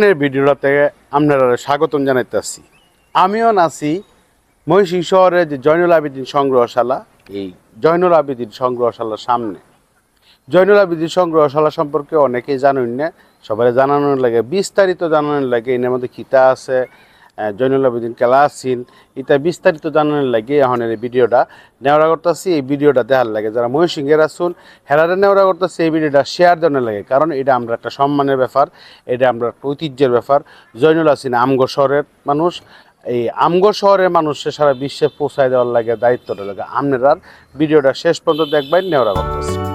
এখনের ভিডিওটাতে আপনারা স্বাগতম জানাইতেছি আমিও নাছি মহিষী শহরের যে জয়নুল আবেদিন সংগ্রহশালা, এই জয়নুল আবেদিন সংগ্রহশালার সামনে। জয়নুল আবেদিন সংগ্রহশালা সম্পর্কে অনেকেই জানেন না, সবাই জানানোর লাগে, বিস্তারিত জানানোর লাগে, এর মধ্যে খিতা আছে আহ, জয়নুল আবেদিন কেলাসিন এটা বিস্তারিত জানানোর লাগে এখন এই ভিডিওটা। নেওয়া করতেছি এই ভিডিওটা দেখার লাগে। যারা মহিষিংহের আসুন হেরারে নেওয়া করতেছি এই ভিডিওটা শেয়ার দেওয়ার লাগে। কারণ এটা আমরা একটা সম্মানের ব্যাপার এটা আমরা একটা ঐতিহ্যের ব্যাপার। জয়নুল আসিন আমগো শহরের মানুষ। এই আমগো শহরের মানুষের সারা বিশ্বে পৌঁছায় দেওয়ার লাগে দায়িত্বটা লাগে। আপনারা ভিডিওটা শেষ পর্যন্ত দেখবেন নেওয়া করতেছি।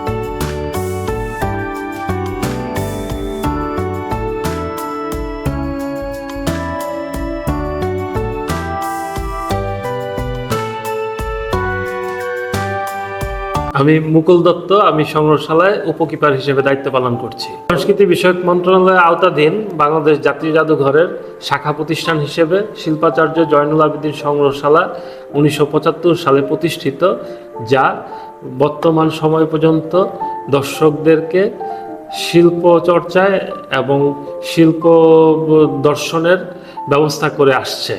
আমি মুকুল দত্ত, আমি সংগ্রহশালায় উপকিপার হিসেবে দায়িত্ব পালন করছি। সংস্কৃতি বিষয়ক মন্ত্রণালয়ের আওতাধীন বাংলাদেশ জাতীয় জাদুঘরের শাখা প্রতিষ্ঠান হিসেবে শিল্পাচার্য জয়নুল আবেদিন সংগ্রহশালা উনিশশো পঁচাত্তর সালে প্রতিষ্ঠিত, যা বর্তমান সময় পর্যন্ত দর্শকদেরকে শিল্প চর্চায় এবং শিল্প দর্শনের ব্যবস্থা করে আসছে।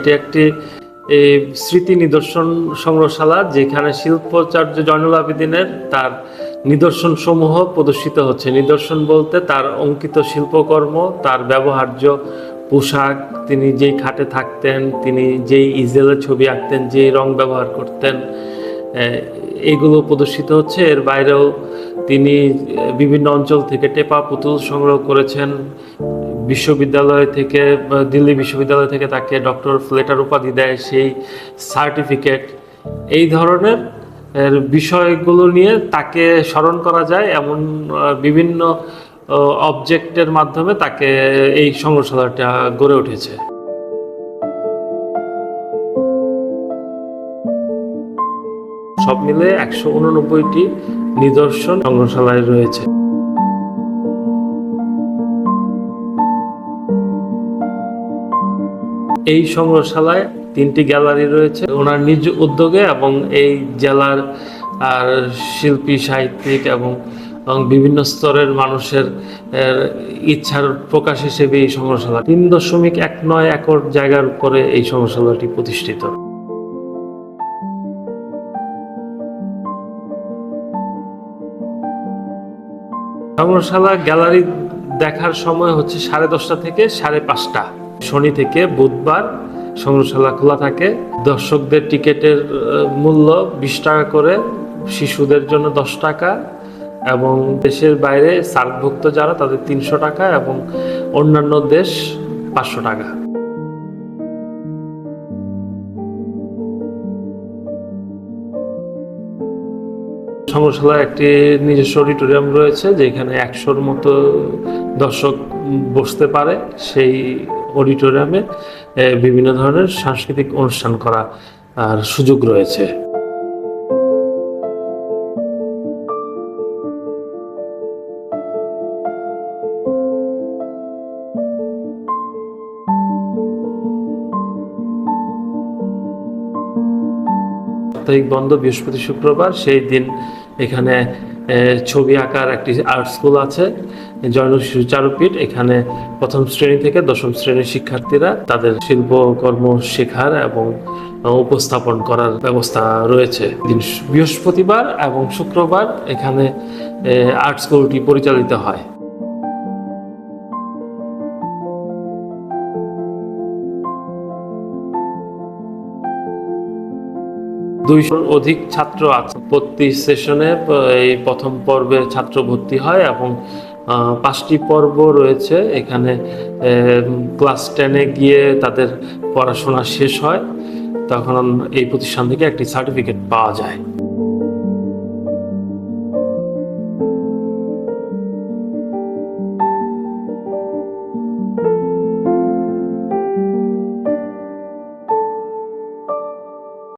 এটি একটি স্মৃতি নিদর্শন সংগ্রহশালা যেখানে শিল্পাচার্য জয়নুল আবেদিনের তার নিদর্শন সমূহ প্রদর্শিত হচ্ছে। নিদর্শন বলতে তার অঙ্কিত শিল্পকর্ম, তার ব্যবহার্য পোশাক, তিনি যেই খাটে থাকতেন, তিনি যেই ইজেলের ছবি আঁকতেন, যেই রং ব্যবহার করতেন এইগুলো প্রদর্শিত হচ্ছে। এর বাইরেও তিনি বিভিন্ন অঞ্চল থেকে টেপা পুতুল সংগ্রহ করেছেন। বিশ্ববিদ্যালয় থেকে দিল্লি বিশ্ববিদ্যালয় থেকে তাকে ডক্টর ফ্লেটার উপাধি দেয় সেই সার্টিফিকেট। এই ধরনের বিষয়গুলো নিয়ে তাকে স্মরণ করা যায় এমন বিভিন্ন অবজেক্টের মাধ্যমে তাকে এই সংগ্রহশালাটা গড়ে উঠেছে। সব মিলে একশো উননব্বইটি নিদর্শন সংগ্রহশালায় রয়েছে। এই সংগ্রহশালায় তিনটি গ্যালারি রয়েছে। ওনার নিজ উদ্যোগে এবং এই জেলার, আর শিল্পী, সাহিত্যিক এবং এবং বিভিন্ন স্তরের মানুষের ইচ্ছার প্রকাশ হিসেবে এই সংগ্রহশালা। তিন দশমিক এক নয় একর জায়গার উপরে এই সংগ্রহশালাটি প্রতিষ্ঠিত। সংগ্রহশালা গ্যালারি দেখার সময় হচ্ছে সাড়ে দশটা থেকে সাড়ে পাঁচটা। শনি থেকে বুধবার সংগ্রহশালা খোলা থাকে। দর্শকদের টিকিটের মূল্য বিশ টাকা করে, শিশুদের জন্য দশ টাকা এবং দেশের বাইরে সার্কভুক্ত যারা তাদের তিনশো টাকা এবং অন্যান্য দেশ পাঁচশো টাকা। সংগ্রহশালায় একটি নিজস্ব অডিটোরিয়াম রয়েছে, যেখানে একশোর মতো দর্শক বসতে পারে। সেই অডিটোরিয়ামে বিভিন্ন ধরনের সাংস্কৃতিক অনুষ্ঠান করা আর সুযোগ রয়েছে। সাপ্তাহিক বন্ধ বৃহস্পতি শুক্রবার, সেই দিন এখানে ছবি আঁকার একটি আর্ট স্কুল আছে জয়ন শিশু চারুপীঠ। এখানে প্রথম শ্রেণি থেকে দশম শ্রেণির শিক্ষার্থীরা তাদের শিল্পকর্ম শেখার এবং উপস্থাপন করার ব্যবস্থা রয়েছে। বৃহস্পতিবার এবং শুক্রবার এখানে আর্ট স্কুলটি পরিচালিত হয়। দুইশোর অধিক ছাত্র আছে। প্রতি সেশনে এই প্রথম পর্বে ছাত্র ভর্তি হয় এবং পাঁচটি পর্ব রয়েছে। এখানে ক্লাস টেনে গিয়ে তাদের পড়াশোনা শেষ হয়। তখন এই প্রতিষ্ঠান থেকে একটি সার্টিফিকেট পাওয়া যায়।